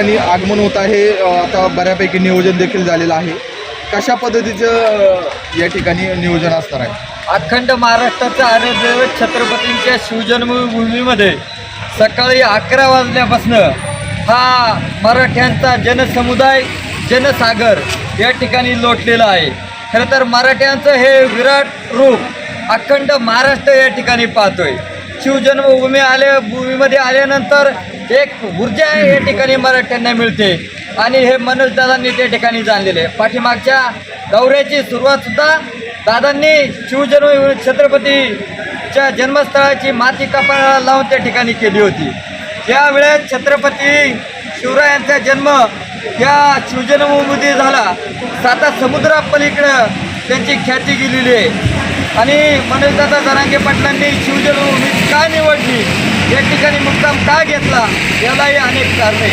ठिकाणी आगमन होत आहे. आता बऱ्यापैकी नियोजन देखील झालेलं आहे. कशा पद्धतीचं या ठिकाणी नियोजन असणार आहे? अखंड महाराष्ट्राचा आराध्यदैवत छत्रपतींच्या शिवजन्मभूमीमध्ये सकाळी अकरा वाजल्यापासून हा मराठ्यांचा जनसमुदाय जनसागर या ठिकाणी लोटलेला आहे. खरं तर मराठ्यांचं हे विराट रूप अखंड महाराष्ट्र या ठिकाणी पाहतोय. शिवजन्मभूमी आल्या भूमीमध्ये आल्यानंतर एक ऊर्जा या ठिकाणी मराठ्यांना मिळते. आणि हे मनोजदादांनी त्या ठिकाणी जाणलेले. पाठीमागच्या दौऱ्याची सुरुवातसुद्धा दादांनी शिवजन्म छत्रपतीच्या जन्मस्थळाची माती कपाळाला लावून त्या ठिकाणी केली होती. त्यावेळेस छत्रपती शिवरायांचा जन्म या शिवजन्मभूमीमध्ये झाला. साता समुद्रापलीकडं त्यांची ख्याती गेलेली आहे. आणि मनोजदादा जरांगे पाटलांनी शिवजन्मभूमी का निवडली? या ठिकाणी मुक्काम का घेतला? यालाही अनेक कारणे.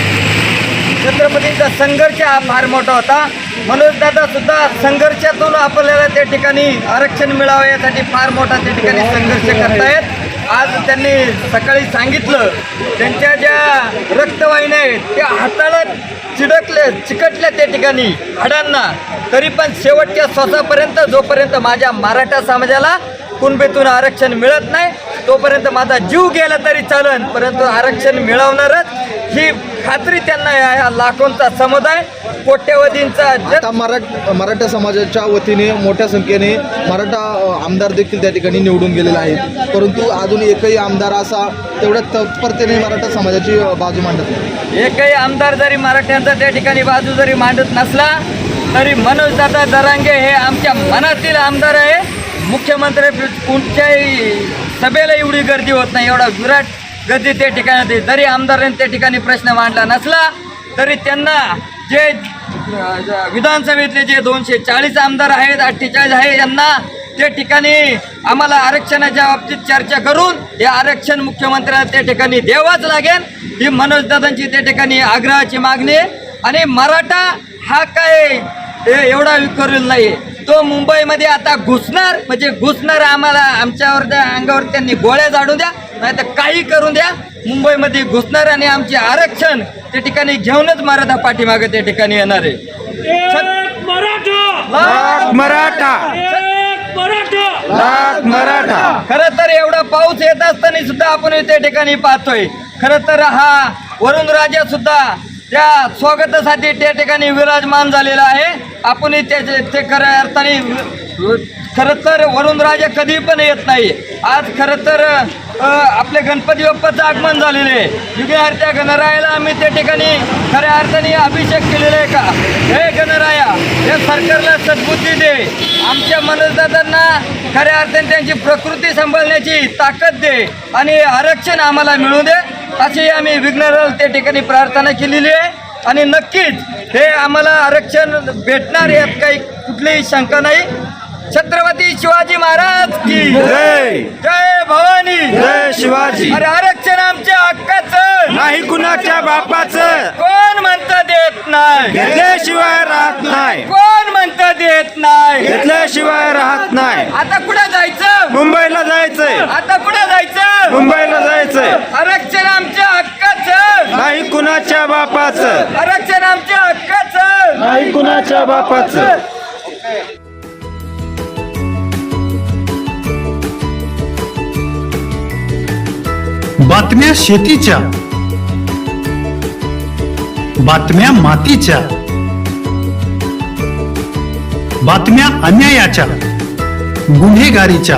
छत्रपतींचा संघर्ष हा फार मोठा होता. मनोजदादा सुद्धा संघर्षातून आपल्याला त्या ठिकाणी आरक्षण मिळावं यासाठी फार मोठा त्या ठिकाणी संघर्ष करतायत. आज त्यांनी सकाळी सांगितलं त्यांच्या ज्या रक्तवाहिन्या आहेत त्या हाताला चिडकले चिकटल्या त्या ठिकाणी हाडांना. तरी पण शेवटच्या श्वासापर्यंत जोपर्यंत माझ्या मराठा समाजाला कुणबेतून आरक्षण मिळत नाही तोपर्यंत माझा जीव गेला तरी चालन परंतु आरक्षण मिळवणारच ही खात्री त्यांना आहे. हा लाखोंचा समुदाय कोट्यवधींचा आता मराठ मराठा समाजाच्या वतीने मोठ्या संख्येने मराठा आमदार देखील त्या ठिकाणी निवडून गेलेले आहेत. परंतु अजून एकही आमदार असा तेवढ्या तत्परतेने मराठा समाजाची बाजू मांडत नाही. एकही आमदार जरी मराठ्यांचा त्या ठिकाणी बाजू जरी मांडत नसला तरी मनोजदादा दरांगे हे आमच्या मनातील आमदार आहे. मुख्यमंत्री कोणत्याही सभेला एवढी गर्दी होत नाही एवढा विराट गर्दी त्या ठिकाणी होती. जरी आमदारांनी त्या ठिकाणी प्रश्न मांडला नसला तरी त्यांना जे विधानसभेतले जे दोनशे चाळीस आमदार आहेत अठ्ठेचाळीस आहे यांना त्या ठिकाणी आम्हाला आरक्षणाच्या बाबतीत चर्चा करून हे आरक्षण मुख्यमंत्र्यांना त्या ठिकाणी द्यावाच लागेल. ही मनोजदादांची त्या ठिकाणी आग्रहाची मागणी आहे. आणि मराठा हा काय हे एवढा करेल नाही. तो मुंबईमध्ये आता घुसणार म्हणजे घुसणार आम्हाला आमच्यावर त्या अंगावर त्यांनी गोळ्या झाडू द्या नाही तर काही करून द्या. मुंबईमध्ये घुसणार आणि आमचे आरक्षण त्या ठिकाणी घेऊनच मराठा पाठीमागे त्या ठिकाणी येणार आहे. खरं तर एवढा पाऊस येत असताना सुद्धा आपण त्या ठिकाणी पाहतोय. खरं तर हा वरुण राजा सुद्धा त्या स्वागतासाठी त्या ठिकाणी विराजमान झालेला आहे. आपण त्याचे ते खऱ्या अर्थाने खरं तर वरुणराजा कधी पण येत नाही. आज खरं तर आपले गणपती बाप्पाचं आगमन झालेलं आहे. विघ्नहर्त्या गणरायाला आम्ही त्या ठिकाणी खऱ्या अर्थाने अभिषेक केलेला आहे का? हे गणराया हे सरकारला सद्बुद्धी दे. आमच्या मनोजदादांना खऱ्या अर्थाने त्यांची प्रकृती सांभाळण्याची ताकद दे आणि आरक्षण आम्हाला मिळू दे. अशी आम्ही विघ्नराला त्या ठिकाणी प्रार्थना केलेली आहे. आणि नक्कीच हे आम्हाला आरक्षण भेटणार यात काही कुठलीही शंका नाही. छत्रपती शिवाजी महाराज की जय. जय भवानी. जय शिवाजी. अरे आरक्षण आमच्या हक्काचं. नाही कुणाच्या बापाचं. कोण म्हणतं देत नाही? घेतल्याशिवाय राहत नाही. कोण म्हणतं देत नाही घेतल्याशिवाय राहत नाही आता कुठं जायचं मुंबईला जायचंय आता कुठं जायचं मुंबईला जायचंय आरक्षण आमच्या हक्काचं नाही कुणाच्या बापाचं. आरक्षण आमच्या हक्काचं. नाही कुणाच्या बापाचं? बातम्या शेतीच्या. बातम्या मातीच्या. बातम्या अन्यायाच्या. गुन्हेगारीच्या.